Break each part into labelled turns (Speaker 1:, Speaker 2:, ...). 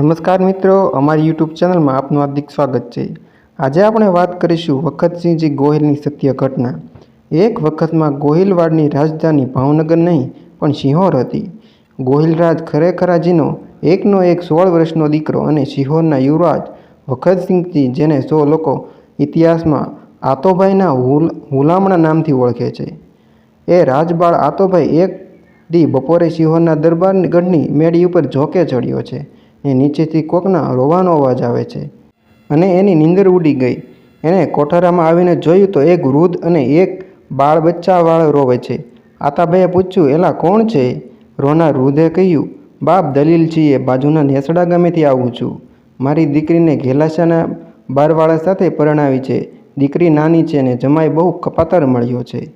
Speaker 1: નમસ્કાર મિત્રો, અમારી યુટ્યુબ ચેનલમાં આપનું હાર્દિક સ્વાગત છે. આજે આપણે વાત કરીશું વખતસિંહજી ગોહિલની સત્ય ઘટના. એક વખતમાં ગોહિલવાડની રાજધાની ભાવનગર નહીં, પણ સિંહોર હતી. ગોહિલરાજ ખરેખરાજીનો એકનો એક સોળ વર્ષનો દીકરો અને સિંહોરના યુવરાજ વખતસિંહજી જેને સો લોકો ઇતિહાસમાં આતોભાઈના હુલ, હુલામણા નામથી ઓળખે છે. એ રાજબાળ આતોભાઈ એક દી બપોરે સિંહોરના ગઢની મેળી ઉપર ઝોકે ચડ્યો છે. ને નીચેથી કોકના રોવાનો અવાજ આવે છે. અને એની નીંદર ઉડી ગઈ. એણે કોઠારામાં આવીને જોયું તો એક વૃદ્ધ અને એક બાળ બચ્ચાવાળો રોવે છે. આતાભાઈએ પૂછ્યું, એલા કોણ છે? રોના વૃદ્ધે કહ્યું, બાપ દલીલ છીએ બાજુના નેસડા ગામેથી આવું છું. મારી દીકરીને ઘેલાશાના બારવાળા સાથે પરણાવી છે. દીકરી નાની છે ને જમાઈ બહુ કપાતર મળ્યો છે.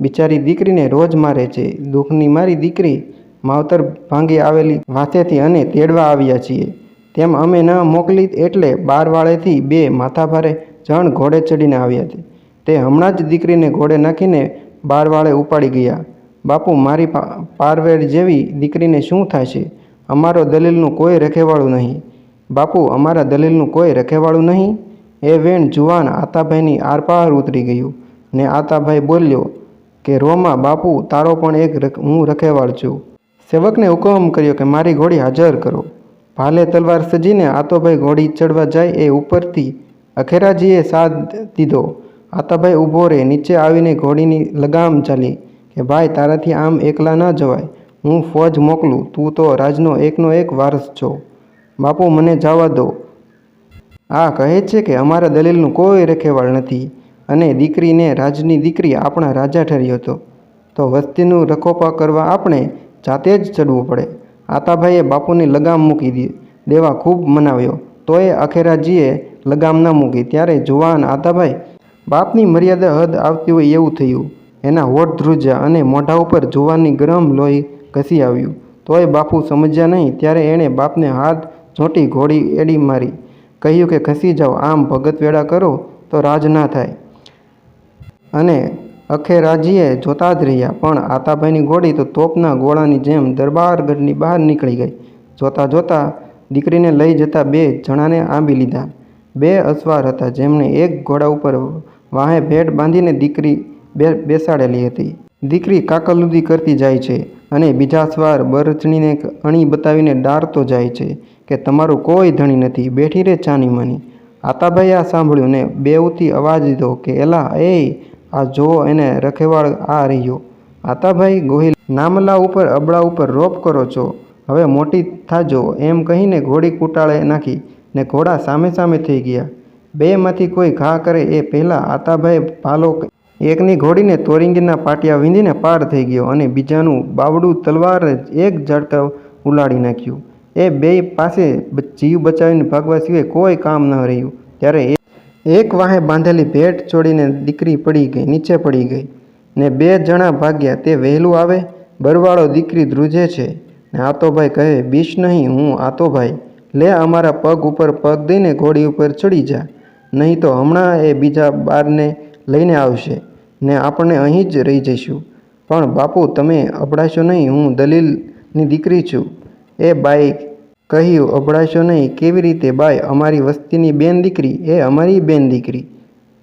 Speaker 1: બિચારી દીકરીને રોજ મારે છે. દુઃખની મારી દીકરી માવતર ભાંગી આવેલી માથેથી અને તેડવા આવ્યા છીએ. તેમ અમે ન મોકલી એટલે બારવાળેથી બે માથાભારે જણ ઘોડે ચડીને આવ્યા હતી તે હમણાં જ દીકરીને ઘોડે નાખીને બારવાળે ઉપાડી ગયા. બાપુ, મારી પા- પારવેડ જેવી દીકરીને શું થશે? અમારો દલીલનું કોઈ રખેવાળું નહીં. બાપુ, અમારા દલીલનું કોઈ રખેવાળું નહીં? એ વેણ જુવાન આતાભાઈની આરપાર ઉતરી ગયું ને આતાભાઈ બોલ્યો કે, રોમા, બાપુ, તારો પણ એક હું રખેવાળ છું. સેવકને હુકમ કર્યો કે મારી ઘોડી હાજર કરો. ભાલે તલવાર સજીને આતોભાઈ ઘોડી ચડવા જાય એ ઉપરથી અખેરાજીએ સાથ દીધો. આતાભાઈ ઊભો રહે, નીચે આવીને ઘોડીની લગામ ચાલી કે ભાઈ તારાથી આમ એકલા ન જવાય, હું ફોજ મોકલું, તું તો રાજનો એકનો એક વારસ છો. બાપુ મને જવા દો. આ કહે છે કે અમારા દલીલનું કોઈ રખેવાળ નથી અને દીકરીને રાજની દીકરી આપણા રાજા ઠર્યો હતો. તો વસ્તીનું રખોપા કરવા આપણે જાતે જ ચડવું પડે. આતાભાઈએ બાપુની લગામ મૂકી દી દેવા ખૂબ મનાવ્યો. તોય અખેરાજીએ લગામ ન મૂકી. ત્યારે જુવાન આતાભાઈ બાપની મર્યાદા હદ આવતી હોય એવું થયું. એના હોઠ ધ્રુજ્યા અને મોઢા ઉપર જુવાનની ગરમ લોહી ઘસી આવ્યું. તોય બાપુ સમજ્યા નહીં. ત્યારે એણે બાપને હાથ ચોંટી ઘોડી એડી મારી. કહ્યું કે ખસી જાઓ. આમ ભગત વેળા કરો તો રાજ ના થાય. અને અખેરાજીએ જોતા જ રહ્યા, પણ આતાભાઈની ગોળી તો તોપના ગોળાની જેમ દરબારગઢની બહાર નીકળી ગઈ. જોતા જોતા દીકરીને લઈ જતા બે જણાને આંબી લીધા. બે અસવાર હતા જેમણે એક ઘોડા ઉપર વાહે ભેટ બાંધીને દીકરી બેસાડેલી હતી. દીકરી કાકલુદી કરતી જાય છે અને બીજા સ્વાર બરચણીને અણી બતાવીને ડારતો જાય છે કે તમારું કોઈ ધણી નથી, બેઠી રે ચાની માની. આતાભાઈ આ સાંભળ્યું ને બેઉથી અવાજ દીધો કે, એલા, એ આ જો એને રખેવાળ આ રહ્યો. આતાભાઈ ગોહિલ, નામલા ઉપર, અબળા ઉપર રોપ કરો છો. હવે મોટી થાજો. એમ કહીને ઘોડી કૂટાળે નાખી ને ઘોડા સામે સામે થઈ ગયા. બેમાંથી કોઈ ઘા કરે એ પહેલાં આતાભાઈ ભાલો એકની ઘોડીને તોરિંગીના પાટિયા વીંધીને પાર થઈ ગયો અને બીજાનું બાવડું તલવાર એક ઝડક ઉલાડી નાખ્યું. એ બે પાસે જીવ બચાવીને ભાગવા સિવાય કોઈ કામ ન રહ્યું. ત્યારે એક વાહે બાંધેલી ભેટ છોડીને દીકરી પડી ગઈ, નીચે પડી ગઈ ને બે જણા ભાગ્યા તે વહેલું આવે, બરવાળો દીકરી ધ્રુજે છે ને આતોભાઈ કહે, બીશ નહીં, હું આતોભાઈ. લે અમારા પગ ઉપર પગ દઈને ઘોડી ઉપર ચડી જા. નહીં તો હમણાં એ બીજા બારને લઈને આવશે ને આપણે અહીં જ રહી જઈશું. પણ બાપુ, તમે અભડાશો નહીં, હું દલીલની દીકરી છું. એ બાઈ કહ્યું, અભડાશો નહીં, કેવી રીતે બાઈ અમારી વસ્તીની બેન દીકરી, એ અમારી બેન દીકરી.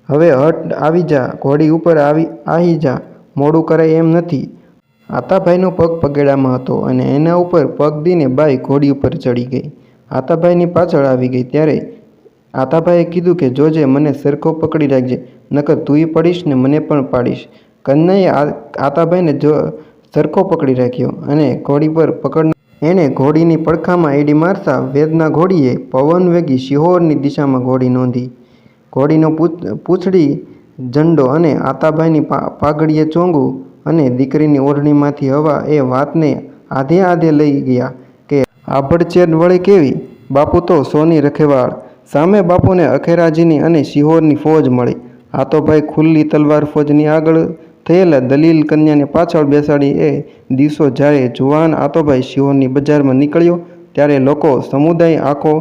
Speaker 1: હવે હટ, આવી જા, ઘોડી ઉપર આવી આવી જા, મોડું કરાય એમ નથી. આતાભાઈનો પગ પગેડામાં હતો અને એના ઉપર પગ દઈને બાઈ ઘોડી ઉપર ચડી ગઈ. આતાભાઈની પાછળ આવી ગઈ ત્યારે આતાભાઈએ કીધું કે, જોજે, મને સરખો પકડી રાખજે, નકર તુંય પડીશ ને મને પણ પાડીશ. કન્યાએ આતાભાઈને જો સરખો પકડી રાખ્યો અને ઘોડી પર પકડ એણે ઘોડીની પડખામાં એડી મારતા વેદના ઘોડીએ પવન વેગી શિહોરની દિશામાં ઘોડી નોંધી. ઘોડીનો પૂછ પૂંછડી, ઝંડો અને આતાભાઈની પાઘડીએ ચોંગું અને દીકરીની ઓઢણીમાંથી હવા એ વાતને આધે આધે લઈ ગયા કે આભડછેડ વળે કેવી? બાપુ તો સોની રખેવાળ. સામે બાપુને અખેરાજીની અને શિહોરની ફોજ મળી. આતોભાઈ ખુલ્લી તલવાર ફોજની આગળ થયેલા દલીલ કન્યાને પાછળ બેસાડી એ દિવસો જ્યારે જુવાન આતોભાઈ શિહોરની બજારમાં નીકળ્યો, ત્યારે લોકો સમુદાય આખો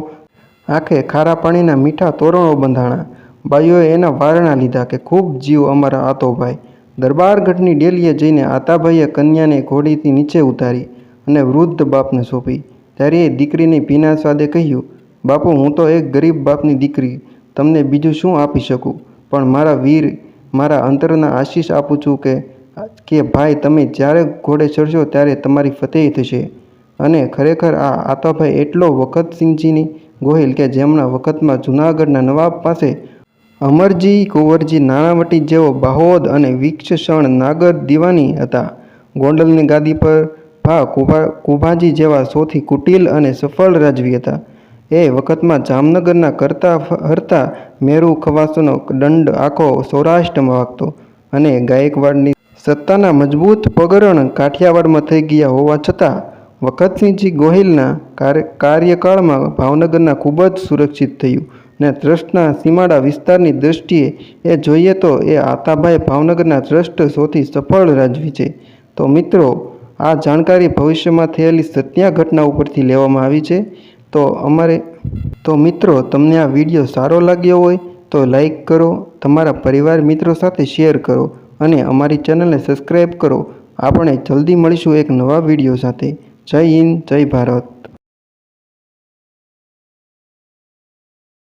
Speaker 1: આંખે ખારા પાણીના મીઠા તોરણો બંધાણા. બાઈઓએ એના વારણા લીધા કે ખૂબ જીવ અમારા આતોભાઈ. દરબારગઢની ડેલીએ જઈને આતાભાઈએ કન્યાને ઘોડીથી નીચે ઉતારી અને વૃદ્ધ બાપને સોંપી. ત્યારે એ દીકરીની ભીના સ્વાદે કહ્યું, બાપુ, હું તો એક ગરીબ બાપની દીકરી, તમને બીજું શું આપી શકું? પણ મારા વીર મારા અંતરના આશીષ આપું છું કે કે ભાઈ, તમે જ્યારે ઘોડે ચડશો ત્યારે તમારી ફતેહી થશે. અને ખરેખર આ આતાભાઈ એટલો વખતસિંહજીની ગોહિલ કે જેમના વખતમાં જૂનાગઢના નવાબ પાસે અમરજી કુંવરજી નાણાવટી જેવો બાહોદ અને વિક્ષષણ નાગર દીવાની હતા. ગોંડલની ગાદી પર ભા કુભા, કુભાજી જેવા સૌથી કુટિલ અને સફળ રાજવી હતા. એ વખતમાં જામનગરના કરતા હરતા મેરુ ખવાસોનો દંડ આખો સૌરાષ્ટ્રમાં વાગતો અને ગાયકવાડની સત્તાના મજબૂત પગરણ કાઠિયાવાડમાં થઈ ગયા હોવા છતાં, વખતસિંહજી ગોહિલના કાર્ય, કાર્યકાળમાં ભાવનગરના ખૂબ જ સુરક્ષિત થયું ને ટ્રસ્ટના સીમાડા વિસ્તારની દ્રષ્ટિએ એ જોઈએ તો એ આતાભાઈ ભાવનગરના ટ્રસ્ટ સૌથી સફળ રાજવી છે. તો મિત્રો, આ જાણકારી ભવિષ્યમાં થયેલી સત્ય ઘટના ઉપરથી લેવામાં આવી છે. તો અમારે તો મિત્રો, તમને આ વીડિયો સારો લાગ્યો હોય તો લાઈક કરો, તમારા પરિવાર મિત્રો સાથે શેર કરો અને અમારી ચેનલને સબસ્ક્રાઈબ કરો. આપણે જલ્દી મળીશું એક નવા વીડિયો સાથે. જય હિન્દ, જય ભારત.